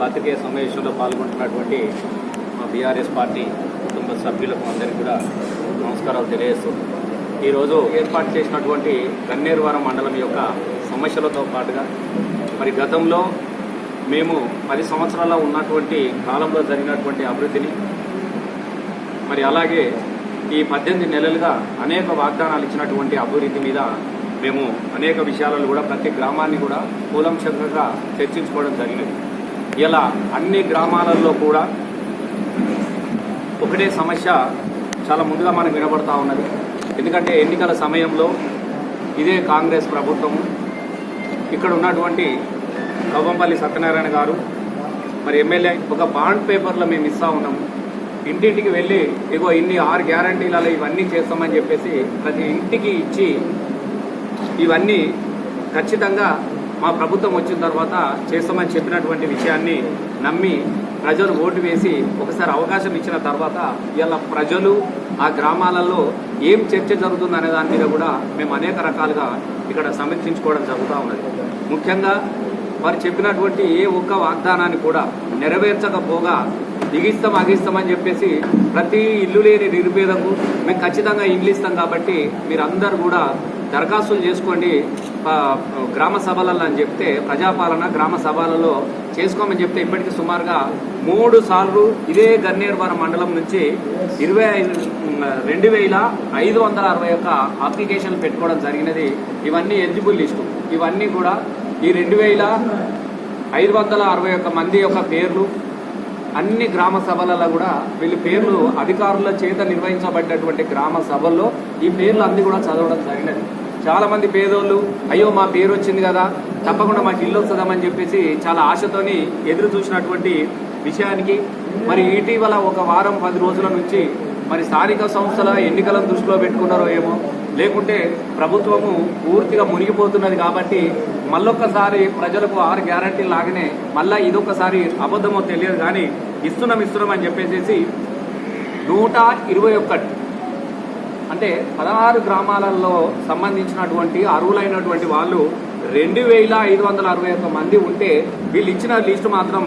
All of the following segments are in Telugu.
పాత్రికేయ సమావేశంలో పాల్గొంటున్నటువంటి మా బీఆర్ఎస్ పార్టీ కుటుంబ సభ్యులకు అందరికీ కూడా నమస్కారాలు తెలియజేస్తూ ఈరోజు ఏర్పాటు చేసినటువంటి గన్నేరువారం మండలం యొక్క సమస్యలతో పాటుగా మరి గతంలో మేము పది సంవత్సరాల ఉన్నటువంటి కాలంలో జరిగినటువంటి అభివృద్ధిని మరి అలాగే ఈ పద్దెనిమిది నెలలుగా అనేక వాగ్దానాలు ఇచ్చినటువంటి అభివృద్ధి మీద మేము అనేక విషయాలను కూడా ప్రతి గ్రామాన్ని కూడా కూలంశంగా చర్చించుకోవడం జరిగినది. ఇలా అన్ని గ్రామాలలో కూడా ఒకటే సమస్య చాలా ముందుగా మనకు వినబడతా ఉన్నది. ఎందుకంటే ఎన్నికల సమయంలో ఇదే కాంగ్రెస్ ప్రభుత్వము ఇక్కడ ఉన్నటువంటి కవ్వంపల్లి సత్యనారాయణ గారు మరి ఎమ్మెల్యే ఒక బాండ్ పేపర్లో మేము ఇస్తా ఉన్నాము ఇంటింటికి వెళ్ళి ఇగో ఇన్ని ఆరు గ్యారంటీలలో ఇవన్నీ చేస్తామని చెప్పేసి ప్రతి ఇంటికి ఇచ్చి ఇవన్నీ ఖచ్చితంగా మా ప్రభుత్వం వచ్చిన తర్వాత చేస్తామని చెప్పినటువంటి విషయాన్ని నమ్మి ప్రజలు ఓటు వేసి ఒకసారి అవకాశం ఇచ్చిన తర్వాత ఇలా ప్రజలు ఆ గ్రామాలలో ఏం చర్చ జరుగుతుంది అనే దాని మీద కూడా మేము అనేక రకాలుగా ఇక్కడ సమీక్షించుకోవడం జరుగుతూ ఉన్నది. ముఖ్యంగా వారు చెప్పినటువంటి ఏ ఒక్క వాగ్దానాన్ని కూడా నెరవేర్చకపోగా దిగిస్తాం అగిస్తామని చెప్పేసి ప్రతి ఇల్లు లేని నిరుపేదకు మేము ఖచ్చితంగా ఇల్లు ఇస్తాం కాబట్టి మీరందరూ కూడా దరఖాస్తులు చేసుకోండి గ్రామ సభలలో అని చెప్తే ప్రజాపాలన గ్రామ సభలలో చేసుకోమని చెప్తే ఇప్పటికి సుమారుగా మూడు సార్లు ఇదే గన్నేరువరం మండలం నుంచి ఇరవై ఐదు రెండు వేల ఐదు వందల అరవై ఒక్క అప్లికేషన్లు పెట్టుకోవడం జరిగినది. ఇవన్నీ ఎలిజిబుల్ లిస్టు. ఇవన్నీ కూడా ఈ రెండు వేల ఐదు వందల అరవై ఒక్క మంది యొక్క పేర్లు అన్ని గ్రామ సభలలో కూడా వీళ్ళ పేర్లు అధికారుల చేత నిర్వహించబడినటువంటి గ్రామ సభల్లో ఈ పేర్లు అన్ని కూడా చదవడం జరిగినది. చాలా మంది పేదోళ్ళు అయ్యో మా పేరు వచ్చింది కదా తప్పకుండా మాకు ఇల్లు వస్తుందామని చెప్పేసి చాలా ఆశతోని ఎదురు చూసినటువంటి విషయానికి మరి ఇటీవల ఒక వారం పది రోజుల నుంచి మరి స్థానిక సంస్థల ఎన్నికలను దృష్టిలో పెట్టుకున్నారో ఏమో లేకుంటే ప్రభుత్వము పూర్తిగా మునిగిపోతున్నది కాబట్టి మళ్ళొక్కసారి ప్రజలకు ఆరు గ్యారంటీలు లాగానే మళ్ళా ఇదొకసారి అబద్ధమో తెలియదు కానీ ఇస్తున్నాం ఇస్తున్నాం అని చెప్పేసి నూట ఇరవై ఒక్కటి అంటే పదహారు గ్రామాలలో సంబంధించినటువంటి అర్హులైనటువంటి వాళ్ళు రెండు వేల ఐదు వందల అరవై ఒక్క మంది ఉంటే వీళ్ళు ఇచ్చిన లిస్టు మాత్రం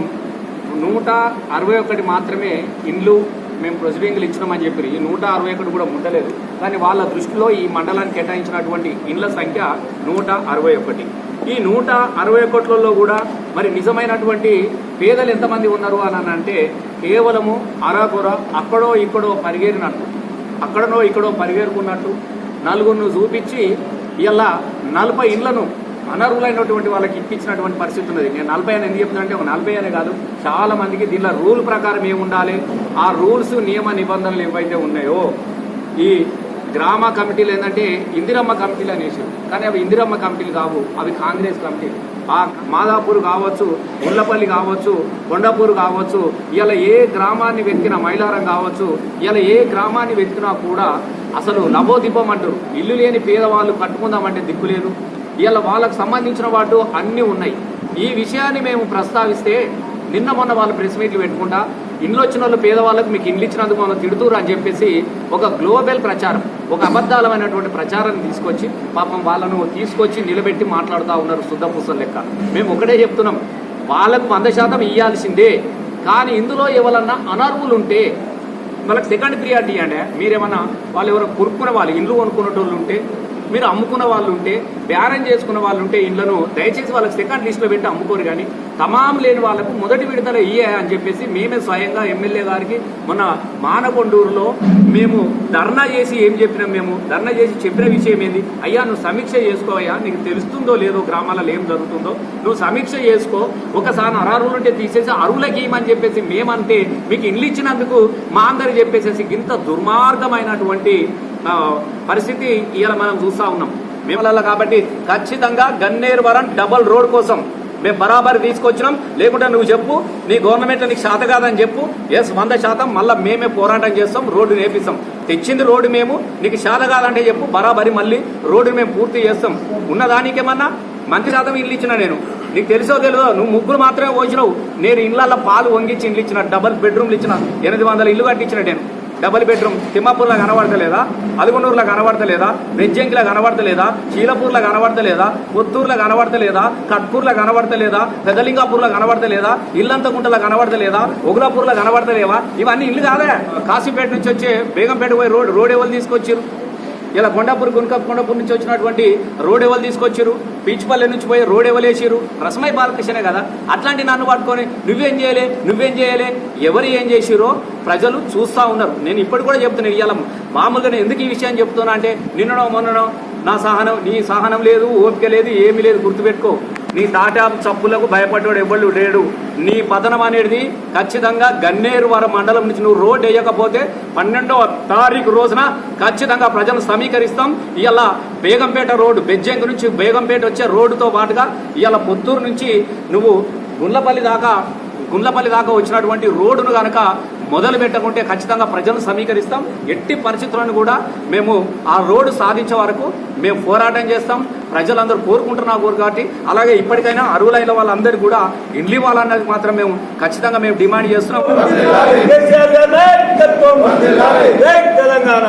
నూట అరవై ఒకటి మాత్రమే ఇండ్లు మేము ప్రొసీడింగ్లు ఇచ్చినామని చెప్పి ఈ నూట అరవై ఒకటి కూడా ఉండలేదు కానీ వాళ్ళ దృష్టిలో ఈ మండలానికి కేటాయించినటువంటి ఇండ్ల సంఖ్య నూట అరవై ఒకటి. ఈ నూట అరవై ఒకటిలలో కూడా మరి నిజమైనటువంటి పేదలు ఎంతమంది ఉన్నారు అని అంటే కేవలము అరాకొర అక్కడో ఇక్కడో పరిగేరినట్టు. అక్కడనో ఇక్కడో పరిగెరుకున్నట్టు నలుగురిని చూపించి ఇలా నలభై ఇళ్ళను అనర్హులైనటువంటి వాళ్ళకి ఇప్పించినటువంటి పరిస్థితి ఉన్నది. నేను నలభై అని ఎందుకు చెప్తున్నానంటే ఒక నలభై అనే కాదు. చాలా మందికి దీనిలో రూల్ ప్రకారం ఏముండాలి? ఆ రూల్స్ నియమ నిబంధనలు ఏవైతే ఉన్నాయో ఈ గ్రామ కమిటీలు ఏంటంటే ఇందిరమ్మ కమిటీలు అనేసి. కానీ అవి ఇందిరమ్మ కమిటీలు కావు అవి కాంగ్రెస్ కమిటీలు. ఆ మాదాపూర్ కావచ్చు ఉల్లపల్లి కావచ్చు కొండపూర్ కావచ్చు ఇలా ఏ గ్రామాన్ని వెతికినా మైలారం కావచ్చు ఇలా ఏ గ్రామాన్ని వెతికినా కూడా అసలు లబోదిబ్బం అంటారు. ఇల్లు లేని పేదవాళ్ళు కట్టుకుందామంటే దిక్కు లేదు. ఇలా వాళ్ళకు సంబంధించిన వాటి అన్నీ ఉన్నాయి. ఈ విషయాన్ని మేము ప్రస్తావిస్తే నిన్న మొన్న వాళ్ళు ప్రెస్ మీట్లు పెట్టుకుంటా ఇండ్లు వచ్చిన వాళ్ళు పేదవాళ్ళకు మీకు ఇండ్లు ఇచ్చినందుకు మనం తిడుతురు అని చెప్పేసి ఒక గ్లోబల్ ప్రచారం ఒక అబద్ధాలమైనటువంటి ప్రచారాన్ని తీసుకొచ్చి పాపం వాళ్ళను తీసుకొచ్చి నిలబెట్టి మాట్లాడుతూ ఉన్నారు శుద్ధ లెక్క. మేము ఒకటే చెప్తున్నాం వాళ్ళకు వంద శాతం ఇవ్వాల్సిందే కానీ ఇందులో ఎవరన్నా అనర్హులు ఉంటే వాళ్ళకి సెకండ్ ప్రియారిటీ అంటే మీరేమన్నా వాళ్ళు ఎవరో కొనుక్కునే వాళ్ళు ఇండ్లు కొనుక్కునేటోళ్ళు ఉంటే మీరు అమ్ముకున్న వాళ్ళు ఉంటే బేరం చేసుకున్న వాళ్ళు ఉంటే ఇండ్లను దయచేసి వాళ్ళకి సెకండ్ లిస్ట్లో పెట్టి అమ్ముకోరు కానీ తమాం లేని వాళ్ళకు మొదటి విడతల ఇయ్యే అని చెప్పేసి మేమే స్వయంగా ఎమ్మెల్యే గారికి మొన్న మానకొండూరులో మేము ధర్నా చేసి ఏం చెప్పినాం మేము? ధర్నా చేసి చెప్పిన విషయం ఏంది? అయ్యా నువ్వు సమీక్ష చేసుకోవయ్యా నీకు తెలుస్తుందో లేదో గ్రామాలలో ఏం జరుగుతుందో. నువ్వు సమీక్ష చేసుకో. ఒకసారి అర్హులు ఉంటే తీసేసి అరువులకి ఇవ్వమని చెప్పేసి మేమంటే మీకు ఇల్లు ఇచ్చినందుకు మా అందరు చెప్పేసేసి ఇంత దుర్మార్గమైనటువంటి పరిస్థితి ఇవాళ మనం చూస్తా ఉన్నాం. మేము కాబట్టి ఖచ్చితంగా గన్నేరు వరం డబల్ రోడ్ కోసం మేము బరాబరి తీసుకొచ్చినాం. లేకుంటే నువ్వు చెప్పు నీ గవర్నమెంట్ నీకు శాత కాదని చెప్పు. ఎస్ వంద శాతం మళ్ళీ మేమే పోరాటం చేస్తాం రోడ్డు నేపిస్తాం. తెచ్చింది రోడ్డు మేము నీకు శాత కాదంటే చెప్పు బరాబరి మళ్ళీ రోడ్డు మేము పూర్తి చేస్తాం. ఉన్నదానికేమన్నా మంచి శాతం ఇల్లు ఇచ్చిన నేను. నీకు తెలుసో తెలియదో? నువ్వు ముగ్గురు మాత్రమే పోసినావు. నేను ఇళ్ళల్లో పాలు వంగించి ఇల్లు ఇచ్చిన డబల్ బెడ్రూమ్లు ఇచ్చిన ఎనిమిది వందల ఇల్లు కట్టించిన నేను. డబుల్ బెడ్రూమ్ తిమ్మాపూర్లో కనబడతలేదా? అలుగునూరులో కనబడతలేదా? బెజ్జంకిలో కనబడతలేదా? చీలపూర్లో కనబడతలేదా? కొత్తూరులో కనబడతలేదా? కట్పూర్లో కనబడతలేదా? పెదలింగాపూర్లో కనబడతలేదా? ఇల్లంతకుంటలో కనబడతలేదా? ఉగ్రాపూర్లో కనబడతలేవా? ఇవన్నీ ఇల్లు కాదే. కాశీపేట నుంచి వచ్చే బేగంపేట పోయి రోడ్ రోడ్ ఎవరు తీసుకొచ్చారు ఇలా కొండాపూర్ గుంక కొండాపూర్ నుంచి వచ్చినటువంటి రోడ్ ఎవరు తీసుకొచ్చారు పీచుపల్లి నుంచి పోయి రోడ్ ఎవరు వేసారు రసమై బాలకృష్ణనే కదా. అట్లాంటి నన్ను పట్టుకొని నువ్వేం చేయలే నువ్వేం చేయలే ఎవరు ఏం చేసిరో ప్రజలు చూస్తూ ఉన్నారు. నేను ఇప్పుడు కూడా చెప్తున్నాను ఇవాళ మామూలుగా ఎందుకు ఈ విషయం చెప్తున్నా అంటే నిన్నడం మొన్నడం నా సహనం నీ సహనం లేదు ఓపిక లేదు ఏమీ లేదు గుర్తుపెట్టుకో. నీ తాటా చప్పులకు భయపడ్డాడు ఎవళ్ళు లేడు. నీ పతనం అనేది ఖచ్చితంగా గన్నేరువరం మండలం నుంచి నువ్వు రోడ్ వేయకపోతే పన్నెండవ తారీఖు రోజున ఖచ్చితంగా ప్రజలను సమీకరిస్తాం. ఇలా బేగంపేట రోడ్డు బెజ్జంకి నుంచి బేగంపేట వచ్చే రోడ్డుతో పాటుగా ఇలా పుత్తూరు నుంచి నువ్వు గుండ్లపల్లి దాకా గుండ్లపల్లి దాకా వచ్చినటువంటి రోడ్డును కనుక మొదలు పెట్టకుంటే ఖచ్చితంగా ప్రజలను సమీకరిస్తాం ఎట్టి పరిస్థితులను కూడా మేము ఆ రోడ్డు సాధించే వరకు మేము పోరాటం చేస్తాం ప్రజలందరూ కోరుకుంటున్నా కోరు కాబట్టి అలాగే ఇప్పటికైనా అరువులైన వాళ్ళందరూ కూడా ఇండ్లీ వాళ్ళన్నది మాత్రం మేము ఖచ్చితంగా మేము డిమాండ్ చేస్తున్నాం తెలంగాణ